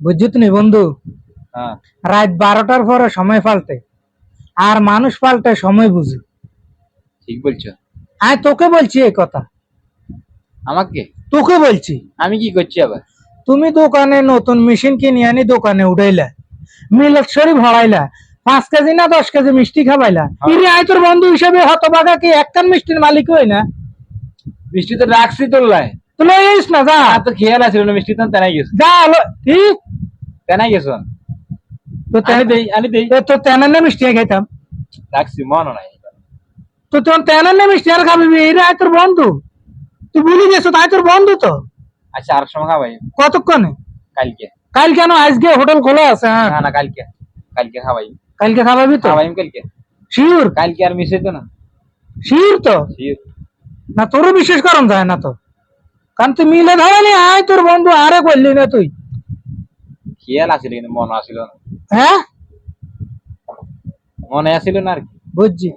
বুঝছি তুমি বন্ধু? হ্যাঁ। রাত বারোটার পরে সময় পাল্টে আর মানুষ পাল্টে সময় বুঝে। ঠিক বলছো। আমি তোকে বলছি এই কথা। আমাকে? তোকে বলছি। আমি কি করছি আবার? তুমি দোকানে নতুন মেশিন কিনে আনি দোকানে উঠাইলা মিলেট শরীফ হড়াইলা পাঁচ কেজি না দশ কেজি মিষ্টি খাবাইলা। ইরে আয় তোর বন্ধু হিসেবে হতবাগা কি একখান মিষ্টির মালিক হই না? মিষ্টি তো রাখছি তোর লাই। তুই লইস না যা। তো খেয়াল আছে না মিষ্টি তো তেনাই গেছে। যা হলো কি? তেনাই গেছো তো আনি দেই আনি দেই। তো তেনার না মিষ্টি খাইতাম? রাখছি মনে নাই। তো তোর তেনার না মিষ্টি আর খাবি? এরে তোর বন্ধু। তুই ভুলে গেছো তাই তোর বন্ধু তো। আচ্ছা আর সময় খাবাই কতক্ষণে কালকে। কাল কেন আজকে হোটেল খোলা আছে না না কালকে। কালকে খাবাই কালকে খাওয়াবি তো? খাবাই কালকে। শিওর কালকে আর মিশে তো না। শিওর তো? Sure. না তোরও বিশেষ করণ যায় না তো? কারণ তুই মিলে ধরেনি আয় তোর বন্ধু আরে করলি না তুই। খেয়াল আসিল কিন্তু মনে আসিল না। হ্যাঁ? মনে আসিল না আর কি। বুঝছি।